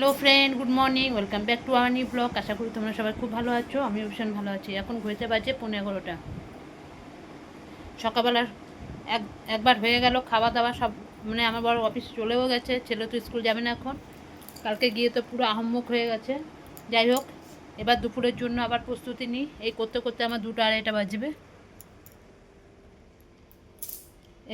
Hello friend, good morning, welcome back to our new blog. আশা করি তোমরা সবাই খুব ভালো আছো আমি ভীষণ ভালো আছি। এখন ঘুরতে বাজে পনেরো এগারোটা। সকালবেলার এক, একবার হয়ে গেল খাওয়া দাওয়া সব মানে আমার বড় অফিস চলেও গেছে, ছেলে তো স্কুল যাবে না এখন। কালকে গিয়ে তো পুরো আহম্মুখ হয়ে গেছে। যাই হোক, এবার দুপুরের জন্য আবার প্রস্তুতি নিই। এই করতে করতে আমার দুটো আড়াইটা বাজবে।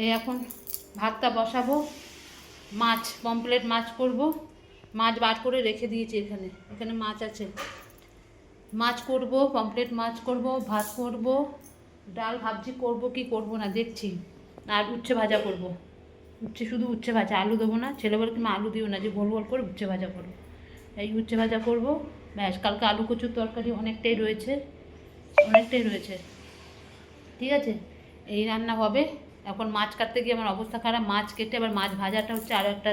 এই এখন ভাতটা বসাবো, মাছ পমপ্লেট মাছ করব। মাছ বার করে রেখে দিয়েছি এখানে। এখানে মাছ আছে। মাছ করব পমপ্লেট মাছ করব, ভাত করব, ডাল ভাবছি করব কি করব না, দেখছি। আর উচ্ছে ভাজা করব। উচ্ছে শুধু উচ্ছে ভাজা, আলু দেবো না ছেলে বলে তুমি আলু দিও না, যে গোল গোল করে উচ্ছে ভাজা করো। এই উচ্ছে ভাজা করব, ব্যাস, কালকে আলু কচুর তরকারি অনেকটাই রয়েছে অনেকটাই রয়েছে। ঠিক আছে? এই রান্না হবে। এখন মাছ কাটতে গিয়ে আমার অবস্থা খারাপ, মাছ কেটে আবার মাছ ভাজাটা হচ্ছে আরও একটা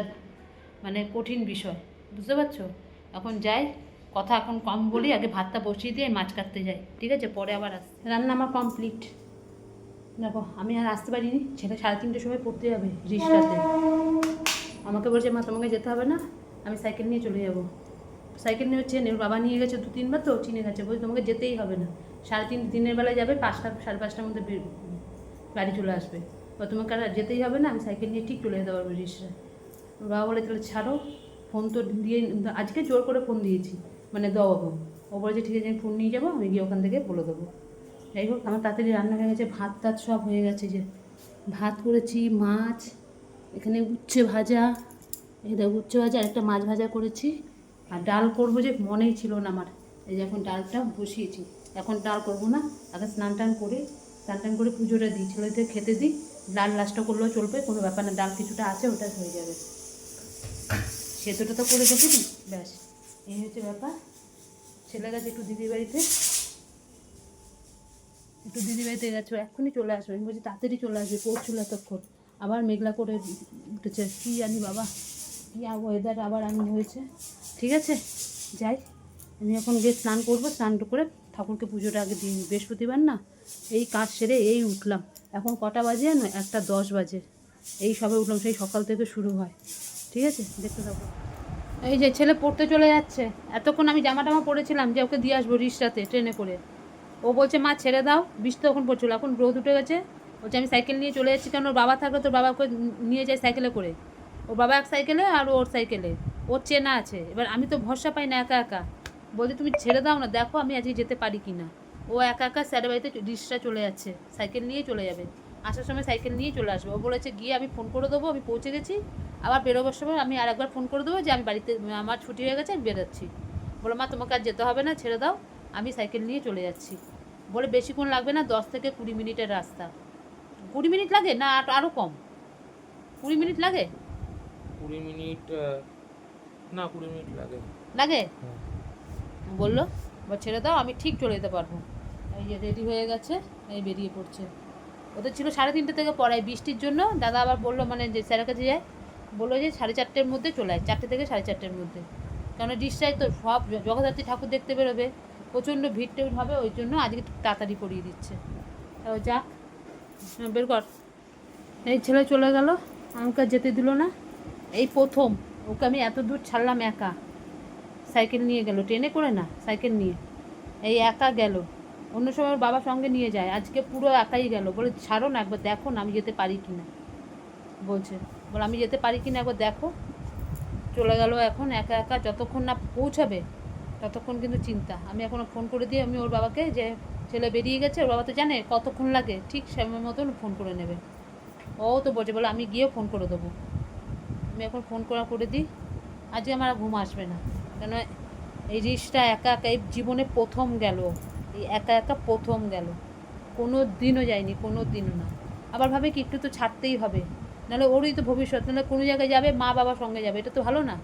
মানে কঠিন বিষয়। বুঝতে পারছ? এখন যাই, কথা এখন কম বলি, আগে ভাতটা বসিয়ে দিয়ে মাছ কাটতে যাই, ঠিক আছে? পরে আবার আস রান্না আমার কমপ্লিট দেখো, আমি আর আসতে পারিনি, ছেলে সাড়ে তিনটের সময় পড়তে যাবে রিক্সাতে আমাকে বলছে, মা, তোমাকে যেতে হবে না, আমি সাইকেল নিয়ে চলে যাব। সাইকেল নিয়ে হচ্ছে ওর বাবা নিয়ে গেছে দু তিনবার তো, চিনে গেছে। বলছে, তোমাকে যেতেই হবে না। সাড়ে তিন, দিনের বেলায় যাবে, পাঁচটা, সাড়ে পাঁচটার মধ্যে বাড়ি চলে আসবে। বা তোমাকে আর যেতেই হবে না, আমি সাইকেল নিয়ে ঠিক চলে যেতে পারব রিক্সায় ওর বাবা বলে, তাহলে ছাড়ো ফোন তো দিয়ে, আজকে জোর করে ফোন দিয়েছি মানে দাও বাবু ও বলেছে, ঠিক আছে, আমি ফোন নিয়ে যাব, আমি গিয়ে ওখান থেকে বলে দেবো। যাই হোক, আমার তাড়াতাড়ি রান্না হয়ে গেছে, ভাত টাত সব হয়ে গেছে যে, ভাত করেছি, মাছ, এখানে উচ্ছে ভাজা দেখো উচ্ছে ভাজা একটা মাছ ভাজা করেছি। আর ডাল করব যে, মনেই ছিল না আমার। এই যে এখন ডালটা বসিয়েছি, এখন ডাল করব না, আগে স্নান টান করে, স্নান টান করে পুজোটা দিই, ছেলেদের খেতে দিই, ডাল লাস্টটা করলেও চলবে, কোনো ব্যাপার না, ডাল কিছুটা আছে, ওটা হয়ে যাবে। সেতুটা তো করে দিই ব্যাস। এই হচ্ছে ব্যাপার। ছেলে গেছে একটু দিদির বাড়িতে। একটু দিদি বাড়িতে গেছো, এক্ষুনি চলে আসবে। আমি বলছি, তাড়াতাড়ি চলে আসবে পড়ছিল এতক্ষণ আবার মেঘলা করে উঠেছে। কী জানি বাবা, কী ওয়েদার আবার আমি হয়েছে। ঠিক আছে, যাই। আমি এখন গিয়ে স্নান করব, স্নান করে ঠাকুরকে পুজোটা আগে দিই। বৃহস্পতিবার না, এই কাজ সেরে এই উঠলাম। এখন কটা বাজে না একটা দশ বাজে। এই সবে উঠলাম, সেই সকাল থেকে শুরু হয়। ঠিক আছে? দেখতে থাকো। এই যে ছেলে পড়তে চলে যাচ্ছে। এতক্ষণ আমি জামা টামা পরেছিলাম যে ওকে দিয়ে আসব রিক্সাতে ট্রেনে করে। ও বলছে, মা, ছেড়ে দাও। বৃষ্টি তখন পড়ছিল। এখন রোদ উঠে গেছে। বলছে, আমি সাইকেল নিয়ে চলে যাচ্ছি। কারণ ওর বাবা থাকলে তোর বাবাকে নিয়ে যায় সাইকেলে করে। ওর বাবা এক সাইকেলে আর ওর সাইকেলে। ওর চেনা আছে। এবার আমি তো ভরসা পাই না একা একা। বলছে, তুমি ছেড়ে দাও না। দেখো আমি আজকে যেতে পারি কি না। ও একা একা স্যারের বাড়িতে রিক্সা চলে যাচ্ছে। সাইকেল নিয়ে চলে যাবে। আসার সময় সাইকেল নিয়ে চলে আসবে। ও বলেছে, গিয়ে আমি ফোন করে দেবো। আমি পৌঁছে গেছি। আবার বেরোবার সময় আমি আর একবার ফোন করে দেবো যে আমি বাড়িতে আমার ছুটি হয়ে গেছে আমি বেরোচ্ছি। বলো মা তোমাকে আর যেতে হবে না ছেড়ে দাও আমি সাইকেল নিয়ে চলে যাচ্ছি। বলে বেশিক্ষণ লাগবে না দশ থেকে কুড়ি মিনিটের রাস্তা। কুড়ি মিনিট লাগে না আর- আরও কম? কুড়ি মিনিট লাগে? কুড়ি মিনিট না কুড়ি মিনিট লাগে। লাগে? বলল বা ছেড়ে দাও আমি ঠিক চলে যেতে পারব। এই যে রেডি হয়ে গেছে এই বেরিয়ে পড়ছে। ওদের ছিল সাড়ে তিনটে থেকে পড়ায় বৃষ্টির জন্য। দাদা আবার বলল মানে যে স্যারের কাছে যায় বলল যে সাড়ে চারটের মধ্যে চলে আয় চারটে থেকে সাড়ে চারটের মধ্যে। কারণ ডিসটাই তো সব জগদ্ধাত্রী ঠাকুর দেখতে বেরোবে। প্রচণ্ড ভিড় টেড় হবে ওই জন্য আজকে তাড়াতাড়ি করিয়ে দিচ্ছে। তাও যা হ্যাঁ, বের কর। এই ছেলে চলে গেল আমাকে যেতে দিল না। এই প্রথম ওকে আমি এত দূর ছাড়লাম একা। সাইকেল নিয়ে গেল ট্রেনে করে না সাইকেল নিয়ে। এই একা গেল। অন্য সময় বাবা সঙ্গে নিয়ে যায় আজকে পুরো একাই গেল। বলে ছাড়ো না একবার দেখো না আমি যেতে পারি কি না বলছে। বলে, আমি যেতে পারি কি না একবার দেখো। চলে গেল এখন একা একা, যতক্ষণ না পৌঁছাবে ততক্ষণ কিন্তু চিন্তা। আমি এখন ফোন করে দিয়ে, আমি ওর বাবাকে যে ছেলে বেরিয়ে গেছে, ওর বাবা তো জানে কতক্ষণ লাগে, ঠিক সময় মতন ফোন করে নেবে। ও তো বলছে, বলে, আমি গিয়ে ফোন করে দেবো। আমি এখন ফোন করা করে দিই, আজকে আমার ঘুম আসবে না। কেন, এই জিনিসটা একা একা, এই জীবনে প্রথম গেল। এই একা একা প্রথম গেল। কোনো দিনও যায়নি, কোনো দিনও না। আবার ভাবে কি, একটু তো ছাড়তেই হবে। নাহলে ওরই তো ভবিষ্যৎ, নাহলে কোনো জায়গায় যাবে, মা বাবার সঙ্গে যাবে, এটা তো ভালো না।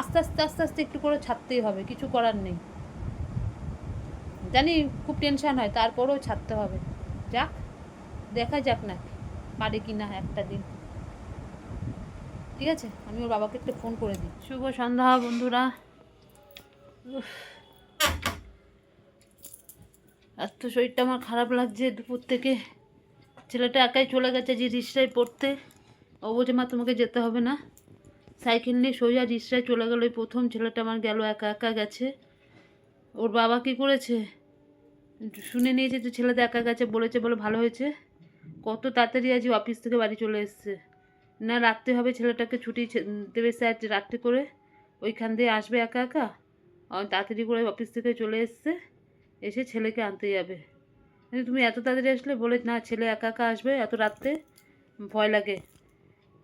আস্তে আস্তে আস্তে আস্তে একটু করে ছাড়তেই হবে, কিছু করার নেই। জানি খুব টেনশান হয়, তারপরেও ছাড়তে হবে। যাক, দেখা যাক না পারে কি না একটা দিন। ঠিক আছে? আমি ওর বাবাকে একটু ফোন করে দিই। শুভ সন্ধ্যা বন্ধুরা। এত শরীরটা আমার খারাপ লাগছে দুপুর থেকে। ছেলেটা একাই চলে গেছে যে রিক্সায় পড়তে। ও বলছে, মা, তোমাকে যেতে হবে না। সাইকেল নিয়ে সোজা রিক্সায় চলে গেল। ওই প্রথম ছেলেটা আমার গেল, একা একা গেছে। ওর বাবা কি করেছে? শুনে নিয়েছে যে ছেলেটা একা গেছে, বলেছে বলে ভালো হয়েছে। কত তাড়াতাড়ি আজ অফিস থেকে বাড়ি চলে এসছে। না, রাত্রে হবে ছেলেটাকে ছুটি দেবে স্যার রাত্রে করে। ওইখান দিয়ে আসবে একা একা। তাড়াতাড়ি করে অফিস থেকে চলে এসছে। এসে ছেলেকে আনতে যাবে। তুমি এত তাড়াতাড়ি আসলে বলে না, ছেলে একা একা আসবে এত রাত্রে? ভয় লাগে।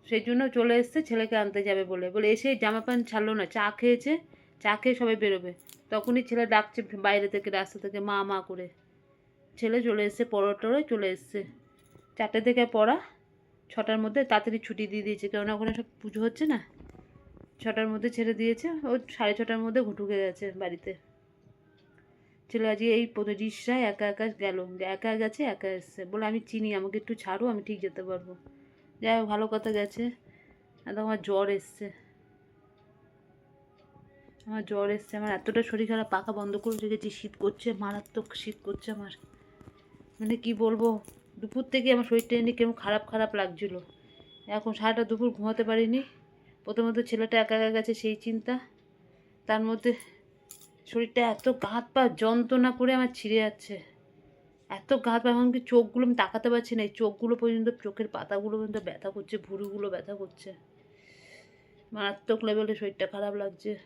সেই জন্য চলে এসছে, ছেলেকে আনতে যাবে বলে। বলে, এসে জামা প্যান্ট ছাড়লো না, চা খেয়েছে, চা খেয়ে সবাই বেরোবে। তখনই ছেলে ডাকছে বাইরে থেকে, রাস্তা থেকে, মা মা করে। ছেলে চলে এসছে পরোটরে চলে এসছে। চারটে থেকে পড়া, ছটার মধ্যে তাড়াতাড়ি ছুটি দিয়ে দিয়েছে, কেননা ওখানে সব পুজো হচ্ছে না। ছটার মধ্যে ছেড়ে দিয়েছে, ও সাড়ে ছটার মধ্যে ঢুকে গেছে বাড়িতে। ছেলে আজকে এই রিক্সায় একা একা গেল, একা গেছে, একা এসছে। বলে, আমি চিনি, আমাকে একটু ছাড়ো, আমি ঠিক যেতে পারব। যাই হোক, ভালো কথা গেছে। আর আমার জ্বর এসছে। আমার জ্বর এসছে, আমার এতটা শরীর খারাপ, পাখা বন্ধ করে রেখেছি, শীত করছে, মারাত্মক শীত করছে আমার। মানে কি বলব, দুপুর থেকে আমার শরীরটা এনে কেমন খারাপ খারাপ লাগছিল। এখন সারাটা দুপুর ঘুমাতে পারিনি। প্রথমত ছেলেটা একা একা গেছে, সেই চিন্তা। তার মধ্যে শরীরটা এত গাঁত পা যন্ত্রণা করে আমার ছিঁড়ে যাচ্ছে। এত গাঁত পা, এমনকি চোখগুলো আমি তাকাতে পারছি না। এই চোখগুলো পর্যন্ত, চোখের পাতাগুলো পর্যন্ত ব্যথা করছে ভুরুগুলো ব্যথা করছে। মারাত্মক লেভেলে শরীরটা খারাপ লাগছে।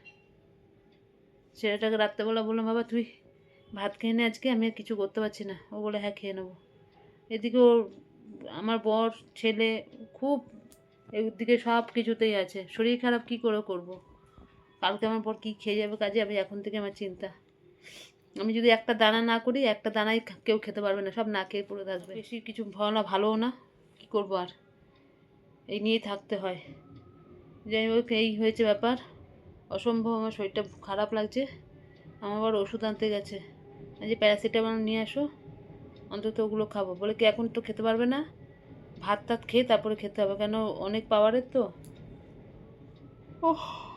ছেলেটাকে রাত্রেবেলা বললাম, বাবা, তুই ভাত খেয়ে নে আজকে, আমি আর কিছু করতে পারছি না। ও বলে হ্যাঁ খেয়ে নেব। এদিকে ওর, আমার বর, ছেলে, খুব এদিকে সব কিছুতেই আছে। শরীর খারাপ, কি করে করব। কালকে আমার পর কী খেয়ে যাবে কাজে? আমি এখন থেকে আমার চিন্তা। আমি যদি একটা দানা না করি একটা দানাই কেউ খেতে পারবে না সব না খেয়ে পড়ে থাকবে। বেশি কিছু ভালো না ভালোও না কী করব আর? এই নিয়েই থাকতে হয়। যাই হোক এই হয়েছে ব্যাপার। অসম্ভব আমার শরীরটা খারাপ লাগছে। আমার আবার ওষুধ আনতে গেছে। যে প্যারাসিটামল নিয়ে আসো। অন্তত ওগুলো খাব। বলে কি এখন তো খেতে পারবে না? ভাত টাত খেয়ে তারপরে খেতে হবে। কেন অনেক পাওয়ারের তো। ওহ।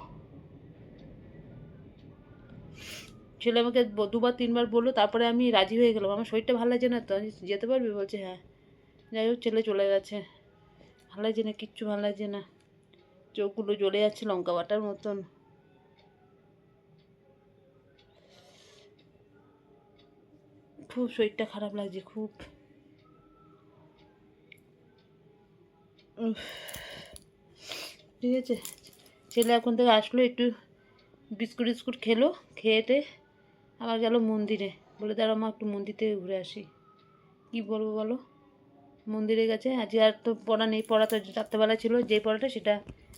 ছেলে আমাকে দুবার, তিনবার বলল, তারপরে আমি রাজি হয়ে গেলাম। আমার শরীরটা ভালো লাগছে না, তো যেতে পারবি? বলছে হ্যাঁ। যাই হোক, ছেলে চলে গেছে। ভালো লাগছে না, কিচ্ছু ভালো লাগছে না। চোখগুলো জ্বলে যাচ্ছে লঙ্কা বাটার মতন। খুব শরীরটা খারাপ লাগছে, খুব। ঠিক আছে। ছেলে এখন থেকে আসলো, একটু বিস্কুট টিস্কুট খেলো খেয়েটে আবার গেল মন্দিরে। বলে দাঁড়া মা, একটু মন্দির থেকে ঘুরে আসি। কী বলব বলো? মন্দিরে গেছে। আজকে আর তো পড়া নেই, পড়া তো রাত্রেবেলা ছিল। যে পড়াটা সেটা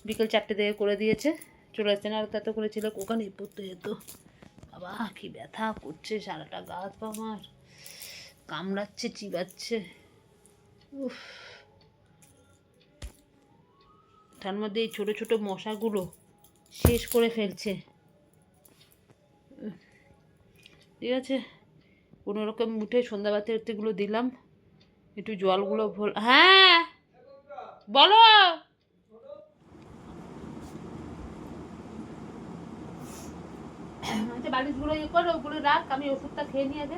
বিকেল চারটে থেকে করে দিয়েছে। চলে আসছে না, আর তাতে করেছিল ওখানে পড়তে যেত বাবা, কি ব্যথা করছে সারাটা গা পা আমার। কামড়াচ্ছে, চিবাচ্ছে। উফ। তার মধ্যে এই ছোটো ছোটো মশাগুলো শেষ করে ফেলছে। ঠিক আছে? কোনো রকম উঠে সন্ধ্যাবাতি দিলাম। একটু জলগুলো ভোল হ্যাঁ! বলো! আচ্ছা বালিশগুলো ইয়ে করো, ওগুলো রাখ, আমি ওষুধটা খেয়ে নিয়ে আগে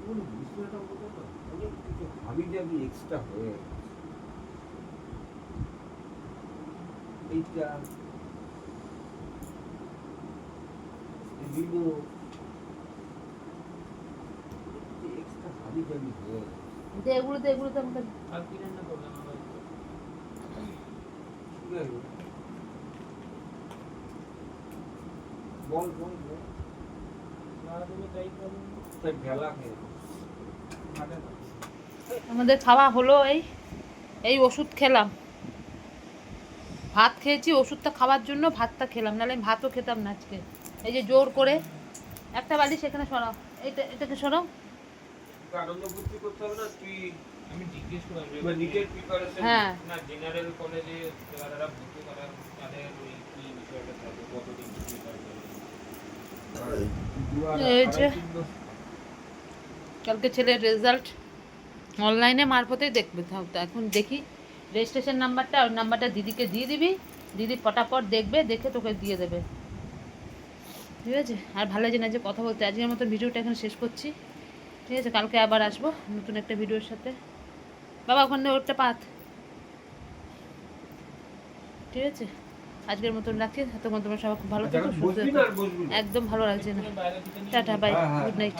এগুলো এক্সট্রা ভাবি যাবি হয়ে গেছে। যে এগুলোতে এগুলোতে আমাকে আর কি বল বল বল। না আমাদের খাওয়া হলো এই এই ওষুধ খেলাম। ভাত খেয়েছি ওষুধটা খাওয়ার জন্য ভাতটা খেলাম নাহলে আমি ভাতও খেতাম না আজকে। এই যে জোর করে। একটা বালিশ এখানে সরাও। এটা এটাকে সরাও। তোকে আনন্দ ফুর্তি করতে হবে না? তুই আমি জিজ্ঞেস করলাম যে এবার নিটের প্রিপারেশন হ্যাঁ। না জেনারেল কলেজে যারা ভর্তি করার তাদের ওই কি বিষয়টা থাকে? কতদিন এই যে কালকে ছেলের রেজাল্ট অনলাইনে মারফতেই দেখবে। তাও তো এখন দেখি। রেজিস্ট্রেশন নাম্বারটা ওই নাম্বারটা দিদিকে দিয়ে দিবি। দিদি পটাপট দেখবে দেখে তোকে দিয়ে দেবে। ঠিক আছে? আর ভালো লাগে না যে কথা বলতে। আজকের মতো ভিডিওটা এখন শেষ করছি। ঠিক আছে কালকে আবার আসব নতুন একটা ভিডিওর সাথে। বাবা ওখানে ওরটা পাত। ঠিক আছে? আজকের মতন রাখি তখন তোমার সবাই খুব ভালো থাকো? একদম ভালো লাগছে না। টাটা বাই হ্যাঁ, হ্যাঁ। Good night.